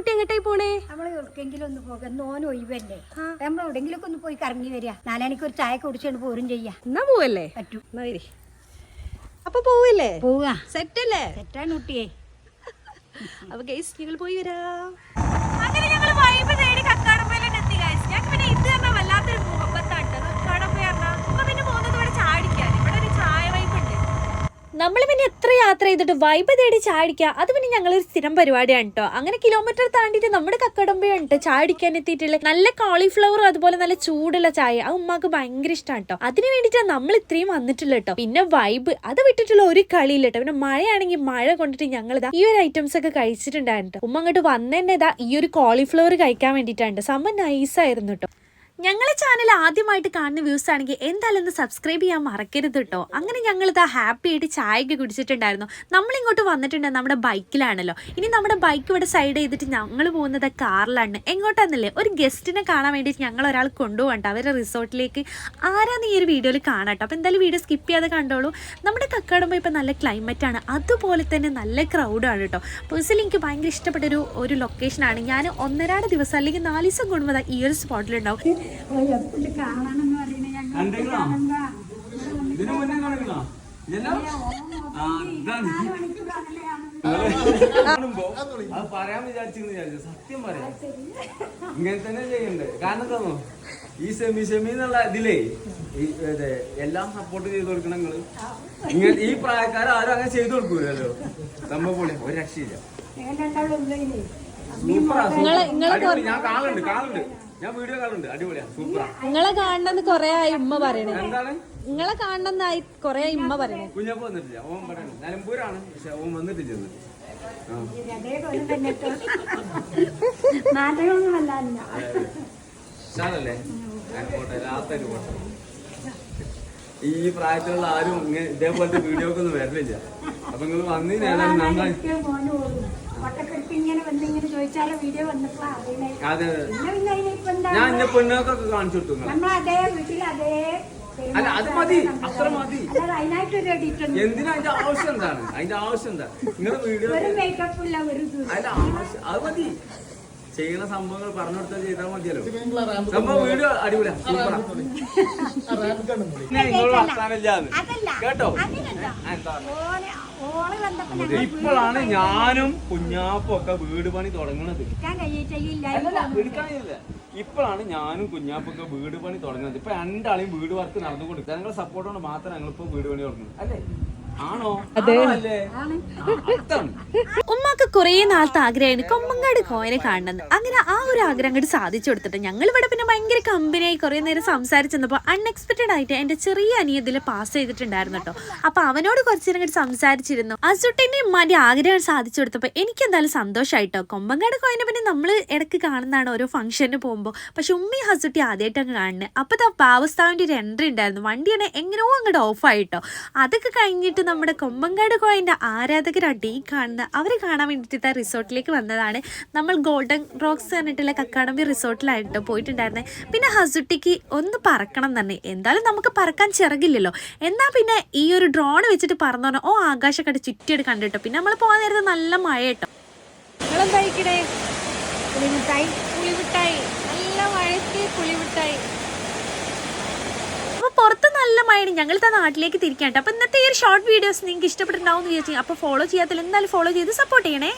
കുട്ടി എങ്ങോട്ടായി പോണേ? നമ്മൾ എവിടെക്കെങ്കിലും ഒന്ന് പോകാം നോൻ ഒഴിവല്ലേ. നമ്മൾ എവിടെങ്കിലും ഒന്ന് പോയി കറങ്ങി വരിക. നാലാണിക്ക് ഒരു ചായ കുടിച്ചുകൊണ്ട് പോരും ചെയ്യാ. എന്നാ പോവല്ലേ? പറ്റും. എന്നാ വരി. അപ്പൊ പോവല്ലേ? പോവാ. സെറ്റ് അല്ലേ തെറ്റാണ് കുട്ടിയെ. അപ്പൊ ഗൈസ് നിങ്ങൾ പോയി വരാം. നമ്മൾ പിന്നെ എത്ര യാത്ര ചെയ്തിട്ട് വൈബ് തേടി ചാടിക്കുക അത് പിന്നെ ഞങ്ങളൊരു സ്ഥിരം പരിപാടിയാണ് കേട്ടോ അങ്ങനെ കിലോമീറ്റർ താണ്ടിട്ട് നമ്മുടെ കക്കടമ്പയാണ് കേട്ടോ ചാടിക്കാൻ എത്തിയിട്ടുള്ള നല്ല കോളിഫ്ലവർ അതുപോലെ നല്ല ചൂടുള്ള ചായ. ആ ഉമ്മാക്ക് ഭയങ്കര ഇഷ്ടമാണ് കേട്ടോ അതിന് വേണ്ടിയിട്ടാണ് നമ്മൾ ഇത്രയും വന്നിട്ടുള്ള കേട്ടോ പിന്നെ വൈബ് അത് വിട്ടിട്ടുള്ള ഒരു കളിയില്ല കേട്ടോ പിന്നെ മഴയാണെങ്കിൽ മഴ കൊണ്ടിട്ട് ഞങ്ങൾ ഇതാ ഈ ഒരു ഐറ്റംസ് ഒക്കെ കഴിച്ചിട്ടുണ്ടായിരുന്നു ട്ടോ. ഉമ്മ അങ്ങോട്ട് വന്നതന്നെ ഇതാ ഈ ഒരു കോളിഫ്ലവർ കഴിക്കാൻ വേണ്ടിയിട്ടാണ് സംഭവം നൈസായിരുന്നു കേട്ടോ ഞങ്ങളെ ചാനൽ ആദ്യമായിട്ട് കാണുന്ന വ്യൂസ് ആണെങ്കിൽ എന്തായാലും ഒന്ന് സബ്സ്ക്രൈബ് ചെയ്യാൻ മറക്കരുത് കേട്ടോ അങ്ങനെ ഞങ്ങൾ ഇതാ ഹാപ്പി ആയിട്ട് ചായയൊക്കെ കുടിച്ചിട്ടുണ്ടായിരുന്നു. നമ്മളിങ്ങോട്ട് വന്നിട്ടുണ്ട് നമ്മുടെ ബൈക്കിലാണല്ലോ ഇനി നമ്മുടെ ബൈക്ക് ഇവിടെ സൈഡ് ചെയ്തിട്ട് ഞങ്ങൾ പോകുന്നത് കാറിലാണ്. എങ്ങോട്ടാന്നല്ലേ? ഒരു ഗസ്റ്റിനെ കാണാൻ വേണ്ടിയിട്ട് ഞങ്ങൾ ഒരാൾ കൊണ്ടുപോകണ്ട. അവരുടെ റിസോർട്ടിലേക്ക് ആരാന്ന് ഈ ഒരു വീഡിയോയിൽ കാണാട്ടോ അപ്പോൾ എന്തായാലും വീഡിയോ സ്കിപ്പ് ചെയ്യാതെ കണ്ടോളൂ. നമ്മുടെ കക്കാടുമ്പോൾ ഇപ്പോൾ നല്ല ക്ലൈമറ്റ് ആണ്. അതുപോലെ തന്നെ നല്ല ക്രൗഡാണ് കേട്ടോ പേഴ്സണലി എനിക്ക് ഭയങ്കര ഇഷ്ടപ്പെട്ടൊരു ഒരു ഒരു ലൊക്കേഷനാണ് ഞാൻ ഒന്നരാട് ദിവസം അല്ലെങ്കിൽ നാല് ദിവസം കൂടുമ്പോൾ ഈ ഒരു സ്പോട്ടിലുണ്ടാവും എപ്പോഴും കാണണമെന്ന് പറയുന്നത് ഞങ്ങൾ ഇതിനു മുന്നേ ആ ഇതാണ്. കാണുമ്പോ അത് പറയാൻ വിചാരിച്ചെന്ന് വിചാരിച്ചു സത്യം പറയാം. ഇങ്ങനെ തന്നെ ചെയ്യണ്ടേ. കാരണം എന്താണോ ഈ സെമി സെമി എന്നുള്ള ഇതിലേ ഈ അതെ എല്ലാം സപ്പോർട്ട് ചെയ്ത് കൊടുക്കണം നിങ്ങൾ. ഇങ്ങനെ ഈ പ്രായക്കാർ ആരും അങ്ങനെ ചെയ്തു കൊടുക്കൂലല്ലോ. സംഭവം പൊളി. ഒരു രക്ഷയില്ല. സൂപ്പറാ ഞാൻ കാണുന്നുണ്ട് കാണുന്നുണ്ട് ഞാൻ വീഡിയോ കാണുന്നുണ്ട്. അടിപൊളിയാ. സൂപ്പറാ. നിങ്ങളെ കാണണമെന്ന് കൊറേ ആയി ഉമ്മ പറയണേ. എന്താണ്? നിങ്ങളെ കാണണമെന്നായി കൊറേ ആയി ഉമ്മ പറയണേ. കുഞ്ഞപ്പ വന്നിട്ടില്ല. ഓൻ പറയണം. നിലമ്പൂരാണ്. പക്ഷെ ഓൻ വന്നിട്ടില്ല ഇന്ന്. ആ. ആയിക്കോട്ടെ ലാത്തായിട്ട് പോട്ടെ ഈ പ്രായത്തിലുള്ള ആരും ഇങ്ങനെ ഇതേപോലത്തെ വീഡിയോക്കൊന്നും വരലില്ല. അപ്പൊ നിങ്ങൾ വന്നു ഞാൻ നന്നായി. മോന് പോകും ഒട്ടക്കെടുത്ത് ഇങ്ങനെ വന്ന് ഇങ്ങനെ ചോദിച്ചാലോ വീഡിയോ അതെ അതെ. പിന്നെ പിന്നെ എന്താ ഞാൻ എന്റെ പെണ്ണുകൾക്കൊക്കെ കാണിച്ചു കൊടുത്തു നമ്മൾ അതേ വീട്ടിൽ അതേ അല്ല അത് മതി. അത്ര മതി. അല്ലാതെ ഒന്നും എന്തിനാ അതിന്റെ ആവശ്യം എന്താണ്? അതിന്റെ ആവശ്യം എന്താ നിങ്ങളുടെ വീഡിയോ ഒരു മേക്കപ്പ് ഇല്ല ഒരു ഇതും. അതിന്റെ ആവശ്യം. അത് മതി. ചെയ്യുന്ന സംഭവങ്ങൾ പറഞ്ഞു കൊടുത്താൽ ചെയ്താൽ മതിയല്ലോ. സംഭവം വീഡിയോ അടിപൊളിയാ. സൂപ്പറാ. വർത്താനില്ലാന്ന് അതല്ല കേട്ടോ? ഇപ്പോഴാണ് ഞാനും കുഞ്ഞാപ്പും ഒക്കെ വീട് പണി തുടങ്ങുന്നത്. എടുക്കാനില്ല ഇപ്പോഴാണ് ഞാനും കുഞ്ഞാപ്പും ഒക്കെ വീട് പണി തുടങ്ങുന്നത്. ഇപ്പൊ രണ്ടാളെയും വീട് വർക്ക് നടന്നു കൊടുക്കുക നിങ്ങളുടെ സപ്പോർട്ട് കൊണ്ട് മാത്രം ഞങ്ങളിപ്പോ വീട് പണി തുടങ്ങുന്നത്. അല്ലേ? ആണോ? ആണോ അല്ലേ? ആ, അതാണ് ഉമ്മാക്ക് കുറേ നാളത്തെ ആഗ്രഹമായിരുന്നു കൊമ്മങ്ങാട് കോയനെ കാണണമെന്ന്. അങ്ങനെ ആ ഒരു ആഗ്രഹം അങ്ങോട്ട് സാധിച്ചു കൊടുത്തിട്ട് ഞങ്ങൾ ഇവിടെ പിന്നെ ഭയങ്കര കമ്പനിയായി കുറേ നേരം സംസാരിച്ചപ്പോൾ അൺഎക്സ്പെക്റ്റഡ് ആയിട്ട് എന്റെ ചെറിയ അനിയതിൽ പാസ് ചെയ്തിട്ടുണ്ടായിരുന്നു കേട്ടോ. അപ്പൊ അവനോട് കുറച്ച് നേരം അങ്ങോട്ട് സംസാരിച്ചിരുന്നു. അസുട്ടിന്റെ ഉമ്മാന്റെ ആഗ്രഹം സാധിച്ചു കൊടുത്തപ്പോൾ എനിക്ക് എന്തായാലും സന്തോഷമായിട്ടോ കൊമ്പങ്ങാട് കോയനെ പിന്നെ നമ്മൾ ഇടയ്ക്ക് കാണുന്നതാണ് ഓരോ ഫംഗ്ഷന് പോകുമ്പോൾ പക്ഷെ ഉമ്മയും ഹസുട്ടി ആദ്യമായിട്ടാണ് കാണുന്നത് അപ്പോൾ ആ പാവസ്താവിന്റെ ഒരു എൻട്രി ഉണ്ടായിരുന്നു. വണ്ടിയാണ് എങ്ങനെയോ അങ്ങോട്ട് ഓഫായിട്ടോ അതൊക്കെ കഴിഞ്ഞിട്ട് നമ്മുടെ കൊമ്പങ്കാട് കോയിന്റെ ആരാധകരാണ് ഈ കാണുന്നത് അവർ കാണാൻ വേണ്ടിയിട്ട് ആ റിസോർട്ടിലേക്ക് വന്നതാണ്. നമ്മൾ ഗോൾഡൻ റോക്സ് പറഞ്ഞിട്ടുള്ള കക്കാടമ്പി റിസോർട്ടിലായിട്ട് പോയിട്ടുണ്ടായിരുന്നത് പിന്നെ ഹസുട്ടിക്ക് ഒന്ന് പറക്കണം തന്നെ എന്തായാലും നമുക്ക് പറക്കാൻ ചിറകില്ലല്ലോ. എന്നാൽ പിന്നെ ഈ ഒരു ഡ്രോൺ വെച്ചിട്ട് പറന്നു പറഞ്ഞാൽ ഓ ആകാശക്കട ചുറ്റിയിട്ട് കണ്ടിട്ടോ പിന്നെ നമ്മൾ പോകാൻ നേരത്തെ നല്ല മഴ കേട്ടോ. നിങ്ങളെന്തായിക്കണേ? പുളിമിഠായി പുളിമിഠായി നല്ല മഴയ്ക്ക് പുളിമിഠായി പുറത്ത് നല്ല ഞങ്ങളുടെ ഇതാ നാട്ടിലേക്ക് തിരിക്കാട്ടോ അപ്പോൾ ഇന്നത്തെ ഈ ഒരു ഷോർട്ട് വീഡിയോസ് നിങ്ങൾക്ക് ഇഷ്ടപ്പെട്ടിട്ടുണ്ടാവും എന്ന് വിചാരിച്ചു. അപ്പോൾ ഫോളോ ചെയ്യാത്തില്ല എന്തായാലും ഫോളോ ചെയ്ത് സപ്പോർട്ട് ചെയ്യണേ.